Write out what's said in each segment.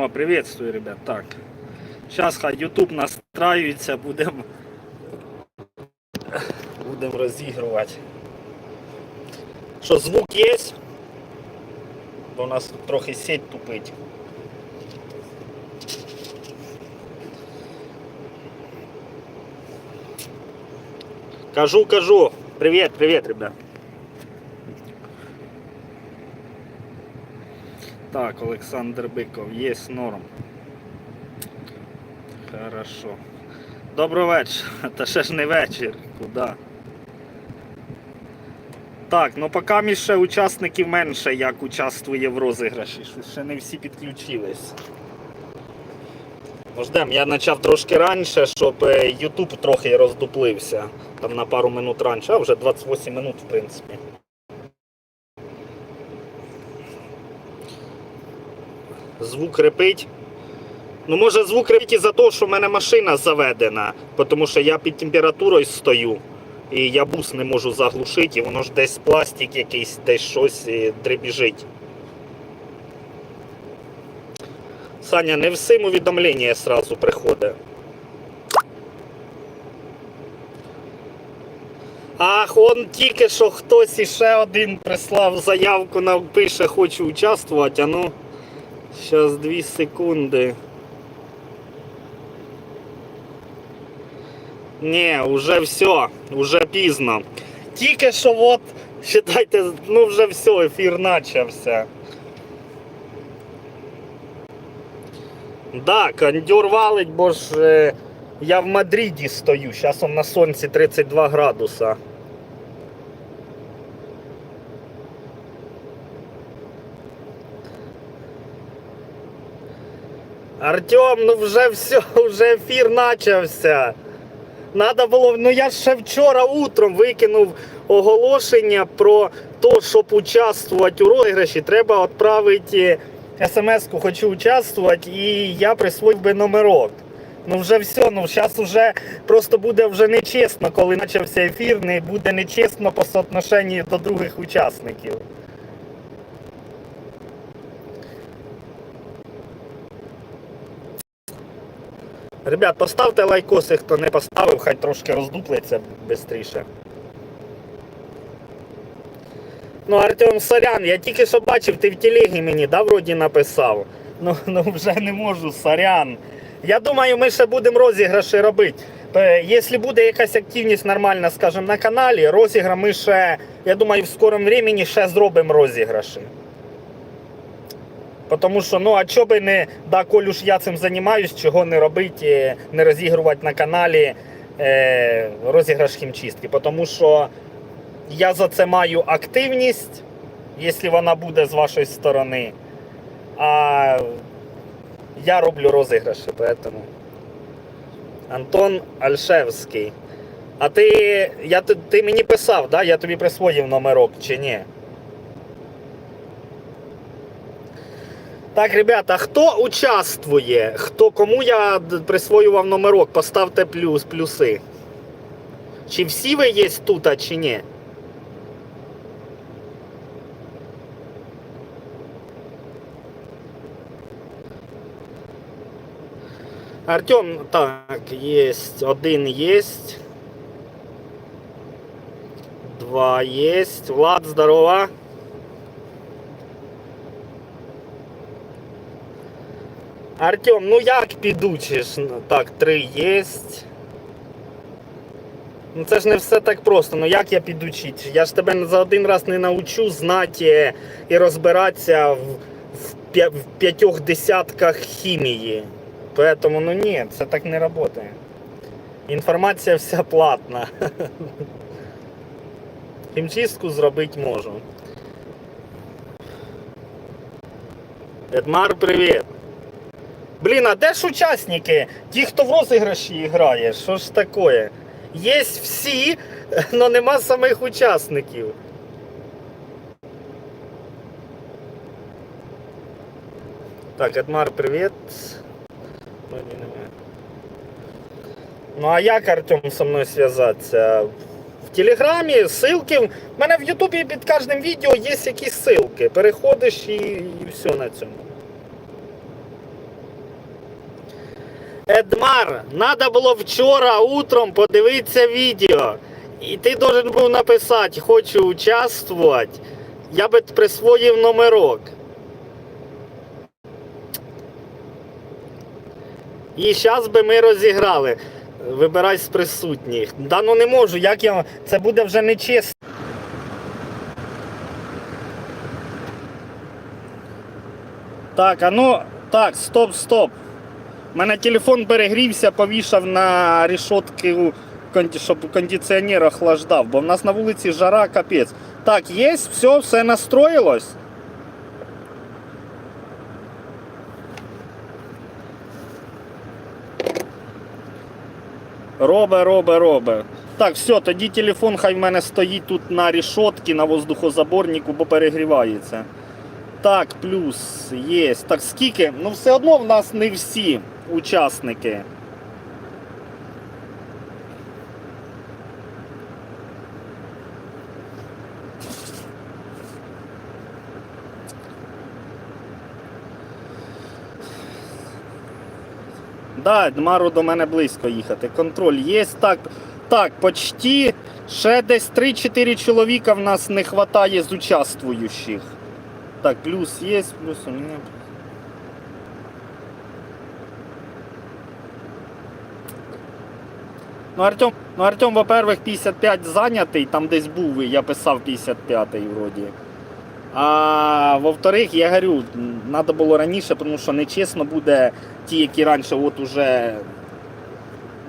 О, приветствую, ребят. Так. Сейчас хай YouTube настраивается, будем будем розігрувати. Що, звук є? Бо у нас трохи сеть тупить. Кажу, кажу. Привет, привет, ребят. Так, Олександр Биков, є норм. Хорошо. Добрий вечір. Та ще ж не вечір. Куда? Так, ну поки мі ще учасників менше, як участвує в розіграші. Ще не всі підключились. Ждем, я почав трошки раніше, щоб е, YouTube трохи роздуплився. Там на пару минут раніше, а вже 28 минут, в принципі. Звук репить. Ну, може, звук репить із-за того, що в мене машина заведена, тому що я під температурою стою. І я бус не можу заглушити, і воно ж десь пластик якийсь, десь щось дребіжить. Саня, не всім увідомлення сразу приходить. Ах, он тільки що хтось іще один прислав заявку, напише, хочу участвувати, а ну. Сейчас дві секунди. Не, уже все, уже пізно. Тільки що от, считайте, ну вже все, ефір начався. Да, кондюр валить, бо ж е, я в Мадриді стою. Зараз он на сонці 32 градуса. Артем, ну вже все, вже ефір начався. Надо було, ну я ще вчора утром викинув оголошення про те, щоб участвувати у розіграші, треба відправити смс-ку хочу участвувати і я присвоїв би номерок. Ну вже все, ну зараз вже просто буде вже нечесно, коли почався ефір, не буде нечесно по соотношенню до других учасників. Ребят, поставте лайкоси, хто не поставив, хай трошки роздуплиться швидше. Ну, Артем Сорян, я тільки що бачив, ти в телегі мені, да, вроді написав. Ну, ну вже не можу, сорян. Я думаю, ми ще будемо розіграші робити. Е, Якщо буде якась активність нормальна, скажімо, на каналі, розігра ми ще, я думаю, в скорому времени ще зробимо розіграші. Тому що, ну, а чого би не, да, коль уж я цим займаюсь, чого не робити, не розігрувати на каналі е, розіграш хімчистки. Тому що я за це маю активність, якщо вона буде з вашої сторони. А я роблю розіграші, поэтому. Антон Альшевський. А ти, я, ти мені писав, да? я тобі присвоїв номерок чи ні? Так, ребята, хто участвує? Хто, кому я д- присвоював номерок, поставте плюс, плюси. Чи всі ви є тут, а чи ні? Артем, так, есть. Один есть. Два есть. Влад, здорово. Артем, ну як підучиш? Ну, Так, три єсть. Ну це ж не все так просто. Ну як я підучить? Я ж тебе за один раз не научу знати і розбиратися в, в, в п'ятьох десятках хімії. Поэтому, ну ні, це так не працює. Інформація вся платна. Хімчистку зробити можу. Едмар, привіт. Блін, а де ж учасники? Ті, хто в розіграші грає, що ж таке? Є всі, але нема самих учасників. Так, Едмар, привіт. Ну а як Артем со мною зв'язатися? В Телеграмі, ссылки. У мене в Ютубі під кожним відео є якісь ссылки. Переходиш і, і все на цьому. Едмар, треба було вчора утром подивитися відео. І ти должен був написати, хочу участвувати. Я би присвоїв номерок. І зараз би ми розіграли. Вибирай з присутніх. Да ну не можу, як я. Це буде вже нечесно. Так, а ну. Так, стоп, стоп. У мене телефон перегрівся, повішав на рішотки, щоб кондиціонер охлаждав, бо в нас на вулиці жара капець. Так, є, все, все настроїлось. Робе, робе, робе. Так, все, тоді телефон хай в мене стоїть тут на рішотці, на воздухозаборнику, бо перегрівається. Так, плюс є. Так скільки? Ну все одно в нас не всі учасники. Да, Дмару до мене близько їхати. Контроль є. Так, так, почти ще десь 3-4 чоловіка в нас не вистачає з участвуючих. Так, плюс є, плюс у мене. Ну, Артем, ну, Артем, во-первых, 55 зайнятий, там десь був, я писав 55-й вроді. А во-вторых, я говорю, треба було раніше, тому що нечесно буде ті, які раніше от уже.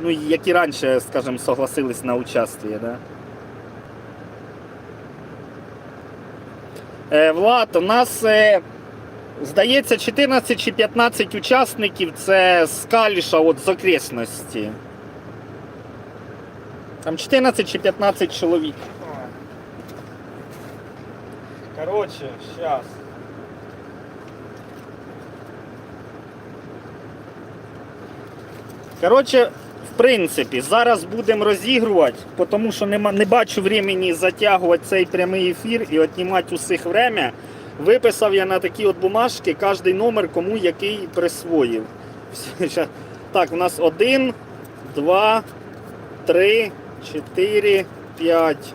Ну, які раніше, скажімо, согласились на участвие, да? Влад, у нас, е, здається, 14 чи 15 учасників це з Каліша от, з окресності. Там 14 чи 15 чоловік. Короче, сейчас. Короче, в принципі, зараз будемо розігрувати, тому що нема, не бачу времени затягувати цей прямий ефір і віднімати усіх время. Виписав я на такі от бумажки кожний номер, кому який присвоїв. Так, у нас один, два, три, чотири, п'ять.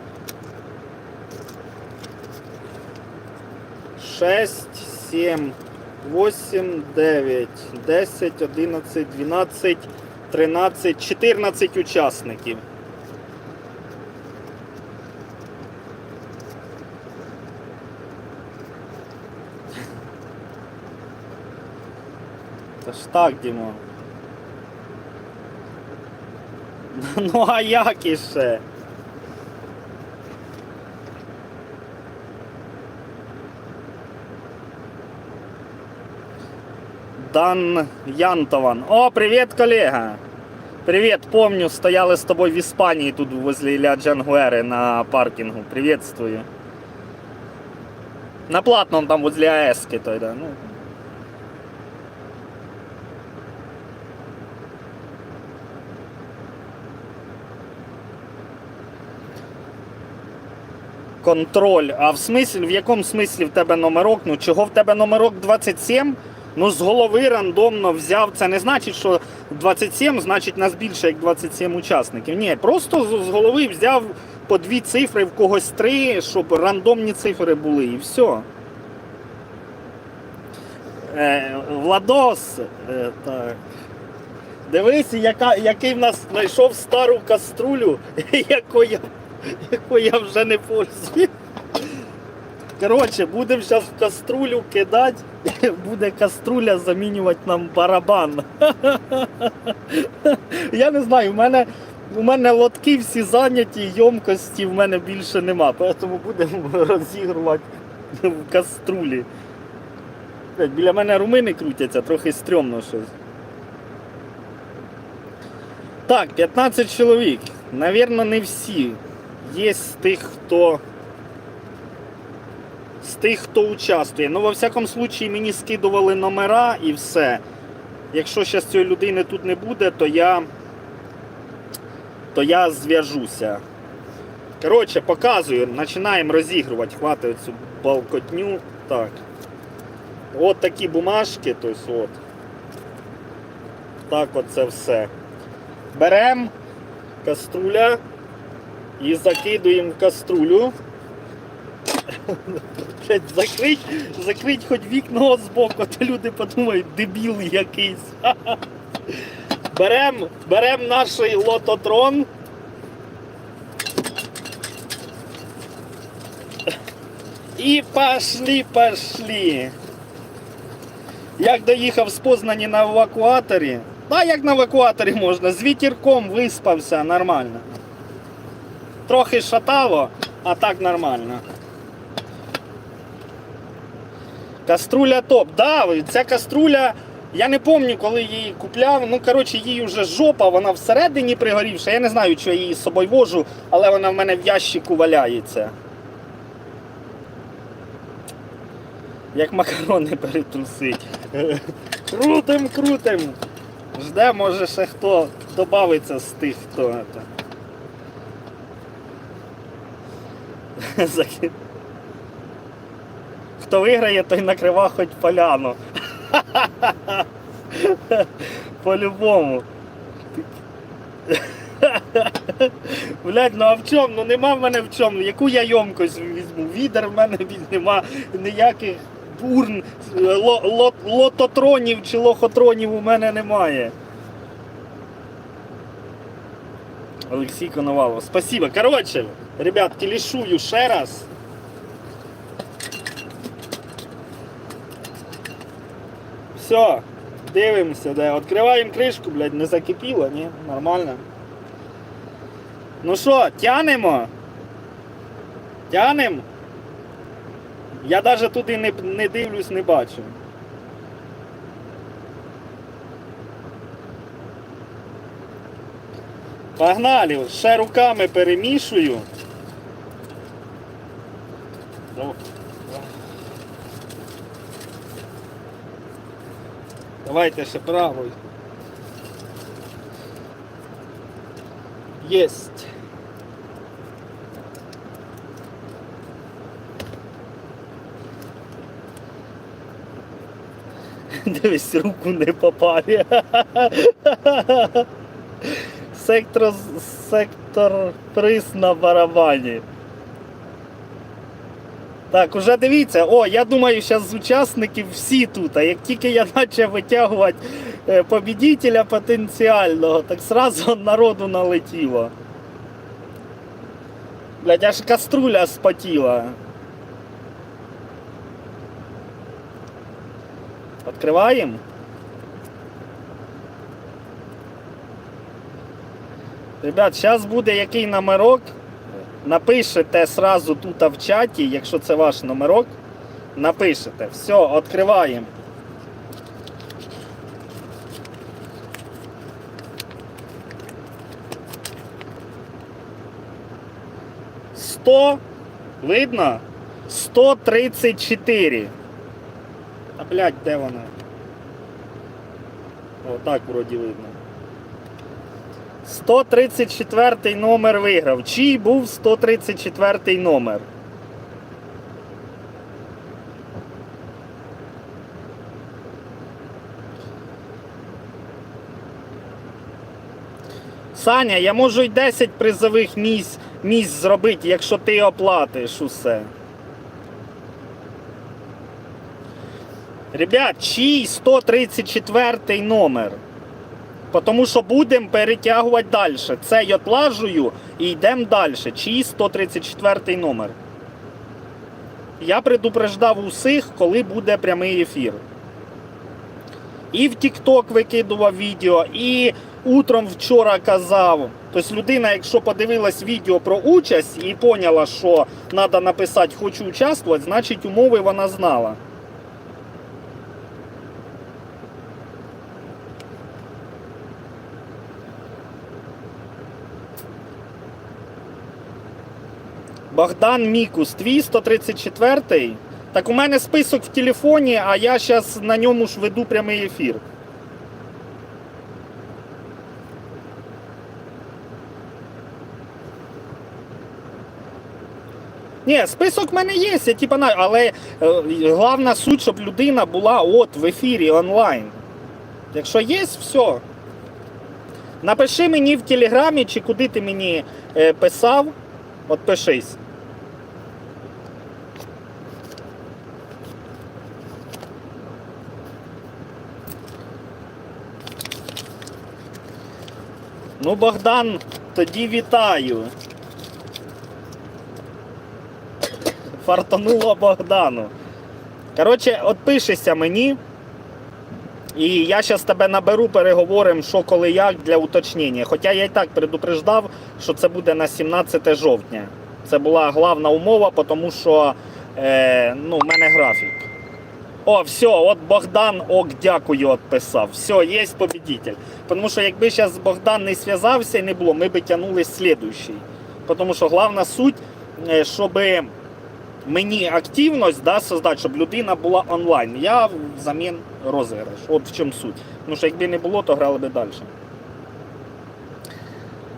6, 7, 8, 9, 10, 11, 12, 13, 14 учасників. Це ж так, Дімо. Ну а як іще? Дан Янтован. О, привет, коллега! Привет, помню, стояли с тобой в Испании тут возле Илья Джангуэры на паркингу. Приветствую. На платном там возле АЭСки той, да. Ну. Контроль. А в смислі, в якому смислі в тебе номерок? Ну чого в тебе номерок 27? Ну, з голови рандомно взяв. Це не значить, що 27 значить нас більше, як 27 учасників. Ні, просто з, голови взяв по дві цифри, в когось три, щоб рандомні цифри були, і все. Е, Владос. Е, так. Дивись, яка, який в нас знайшов стару каструлю, яку я, яку я вже не пользую. Коротше, будемо зараз в каструлю кидати, буде каструля замінювати нам барабан. Я не знаю, у мене, у мене лотки всі зайняті, йомкості в мене більше нема, тому будемо розігрувати в каструлі. Біля мене румини крутяться, трохи стрьомно щось. Так, 15 чоловік. Навірно, не всі. Є тих, хто. З тих, хто участвує. Ну, во всякому случаї, мені скидували номера і все. Якщо зараз цієї людини тут не буде, то я. То я зв'яжуся. Коротше, показую, починаємо розігрувати. Хватить цю балкотню. Так. От такі бумажки, тобто от. так оце все. Беремо каструля і закидуємо в каструлю. Закрить, закрить хоч вікно збоку, то люди подумають, дебіл якийсь. Беремо берем наш лототрон. І пошли, пошли. Як доїхав з Познані на евакуаторі. Та як на евакуаторі можна, з вітірком виспався нормально. Трохи шатало, а так нормально. Каструля топ. Да, ця каструля, я не пам'ятаю, коли її купляв. Ну, коротше, їй вже жопа, вона всередині пригорівша. Я не знаю, що я її з собою вожу, але вона в мене в ящику валяється. Як макарони перетрусить. Крутим, крутим. Жде, може ще хто додається з тих, хто. Хто виграє, той накрива хоч поляну. По-любому. Блять, ну а в чому? Ну нема в мене в чому. Яку я йомкость візьму? Відер в мене нема ніяких бурн, ло- ло- лототронів чи лохотронів у мене немає. Олексій Коновалов. Спасибо. Коротше, ребят, кілішую ще раз. Все, дивимося, де. Відкриваємо кришку, блядь, не закипіло, ні? Нормально. Ну що, тянемо? Тянем? Я навіть туди не, не дивлюсь, не бачу. Погнали, ще руками перемішую. Ну, Давайте ще правою. Єсть. Дивись, руку не попали. Сектор, сектор приз на барабані. Так, уже дивіться, о, я думаю, зараз з учасників всі тут. А як тільки я почав витягувати е, побідителя потенціального, так сразу народу налетіло. Блять, аж каструля спотіла. Откриваємо. Ребят, зараз буде який номерок. Напишете сразу тут в чаті, якщо це ваш номерок. Напишете. Все, відкриваємо. Сто. Видно? 134. А блядь, де вона? О, так вроді видно. 134 номер виграв. Чий був 134 номер? Саня, я можу й 10 призових місць, місць зробити, якщо ти оплатиш усе. Ребят, чий 134 номер? Тому що будемо перетягувати далі. Це я отлажую і йдемо далі. Чий 134 номер. Я предупреждав усіх, коли буде прямий ефір. І в TikTok викидував відео, і утром вчора казав. Тобто людина, якщо подивилась відео про участь і поняла, що треба написати хочу участвувати, значить умови вона знала. Богдан Мікус, твій 134-й. Так у мене список в телефоні, а я зараз на ньому ж веду прямий ефір. Ні, список в мене є, я типа знаю, але е, головна суть, щоб людина була от в ефірі онлайн. Якщо є, все. Напиши мені в телеграмі, чи куди ти мені е, писав. От пишись. Ну, Богдан, тоді вітаю. Фартануло Богдану. Коротше, от пишешся мені. І я зараз тебе наберу, переговоримо, що коли як для уточнення. Хоча я і так предупреждав, що це буде на 17 жовтня. Це була головна умова, тому що е, ну, в мене графік. О, все, от Богдан ок, дякую, відписав. Все, є победитель. Тому що якби зараз Богдан не зв'язався і не було, ми би тягнули слідуючий. Тому що головна суть, е, щоб мені активність да, создати, щоб людина була онлайн. Я взамін розіграш. От в чому суть. Тому що якби не було, то грали би далі.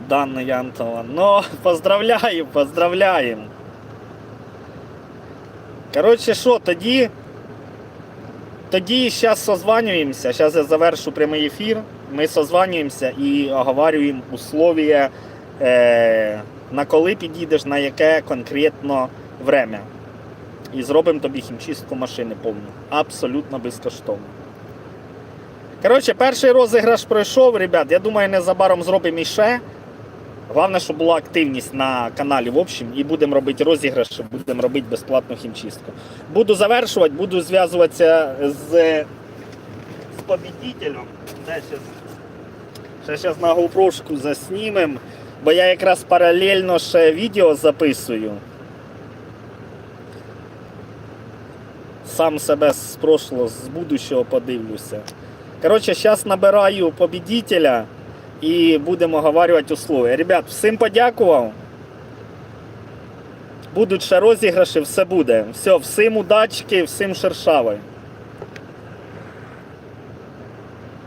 Даний Антон. Ну, поздравляю, поздравляємо. Коротше, що, тоді. Тоді зараз созванюємося. Зараз я завершу прямий ефір. Ми созванюємося і оговорюємо условия, е, на коли підійдеш, на яке конкретно время. І зробимо тобі хімчистку машини повну. Абсолютно безкоштовно. Коротше, перший розіграш пройшов, ребят. Я думаю, незабаром зробимо іще. Головне, щоб була активність на каналі, в общем, і будемо робити розіграші, будемо робити безплатну хімчистку. Буду завершувати, буду зв'язуватися з, з щас? Ще зараз на GoPro заснімем, бо я якраз паралельно ще відео записую. Сам себе з прошлого, з будущого подивлюся. Коротше, зараз набираю победителя і будемо оговарювати условия. Ребят, всім подякував. Будуть ще розіграші, все буде. Все, всім удачки, всім шершавай.